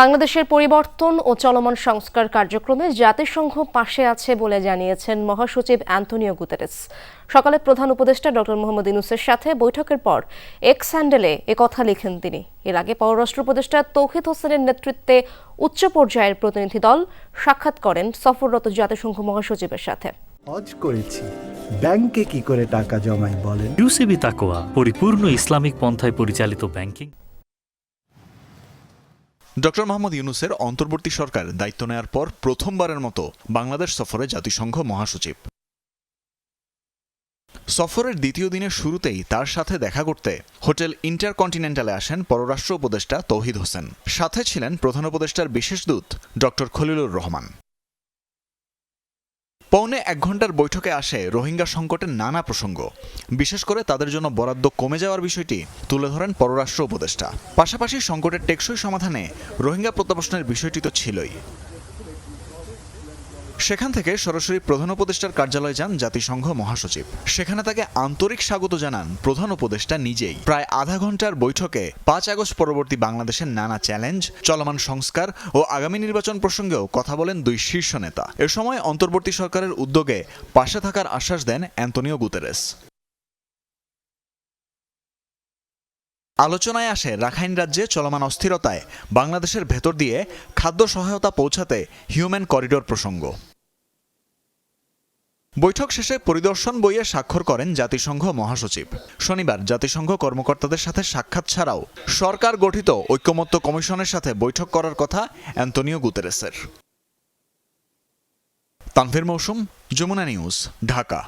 বাংলাদেশের পরিবর্তন ও চলমান সংস্কার কার্যক্রমে জাতিসংঘ পাশে আছে বলে জানিয়েছেন মহাসচিব অ্যান্তনিও গুতেরেস। সকালে প্রধান উপদেষ্টা ডক্টর মোহাম্মদ ইউনুসের সাথে বৈঠকের পর এক্স হ্যান্ডেলে কথা লিখেন তিনি। এর আগে পররাষ্ট্র উপদেষ্টা তৌহিদ হোসেনের নেতৃত্বে উচ্চ পর্যায়ের প্রতিনিধি দল সাক্ষাৎ করেন সফররত জাতিসংঘ মহাসচিবের সাথে। হজ করেছি। ব্যাংকে কি করে টাকা জমাই বলেন? ইউসিবি তাকোয়া পরিপূর্ণ ইসলামিক পন্থায় পরিচালিত ব্যাংকিং ডক্টর মোহাম্মদ ইউনুসের অন্তর্বর্তী সরকার দায়িত্ব নেয়ার পর প্রথমবারের মতো বাংলাদেশ সফরে জাতিসংঘ মহাসচিব। সফরের দ্বিতীয় দিনের শুরুতেই তার সাথে দেখা করতে হোটেল ইন্টারকন্টিনেন্টালে আসেন পররাষ্ট্র উপদেষ্টা তৌহিদ হোসেন। সাথে ছিলেন প্রধান উপদেষ্টার বিশেষ দূত ডক্টর খলিলুর রহমান। পৌনে এক ঘণ্টার বৈঠকে আসে রোহিঙ্গা সংকটের নানা প্রসঙ্গ। বিশেষ করে তাদের জন্য বরাদ্দ কমে যাওয়ার বিষয়টি তুলে ধরেন পররাষ্ট্র উপদেষ্টা। পাশাপাশি সংকটের টেকসই সমাধানে রোহিঙ্গা প্রত্যাবাসনের বিষয়টি তো ছিলই। সেখান থেকে সরাসরি প্রধান উপদেষ্টার কার্যালয়ে যান জাতিসংঘ মহাসচিব। সেখানে তাকে আন্তরিক স্বাগত জানান প্রধান উপদেষ্টা নিজেই। প্রায় আধা ঘণ্টার বৈঠকে পাঁচ আগস্ট পরবর্তী বাংলাদেশের নানা চ্যালেঞ্জ, চলমান সংস্কার ও আগামী নির্বাচন প্রসঙ্গেও কথা বলেন দুই শীর্ষ নেতা। এ সময় অন্তর্বর্তী সরকারের উদ্যোগে পাশে থাকার আশ্বাস দেন অ্যান্তনিও গুতেরেস। আলোচনায় আসে রাখাইন রাজ্যে চলমান অস্থিরতায় বাংলাদেশের ভেতর দিয়ে খাদ্য সহায়তা পৌঁছাতে হিউম্যান করিডোর প্রসঙ্গ। বৈঠক শেষে পরিদর্শন বইয়ে স্বাক্ষর করেন জাতিসংঘ মহাসচিব। শনিবার জাতিসংঘ কর্মকর্তাদের সাথে সাক্ষাৎ ছাড়াও সরকার গঠিত ঐক্যমত্য কমিশনের সাথে বৈঠক করার কথা অ্যান্তনিও গুতেরেসের। তানভীর মৌসুম, যমুনা নিউজ, ঢাকা।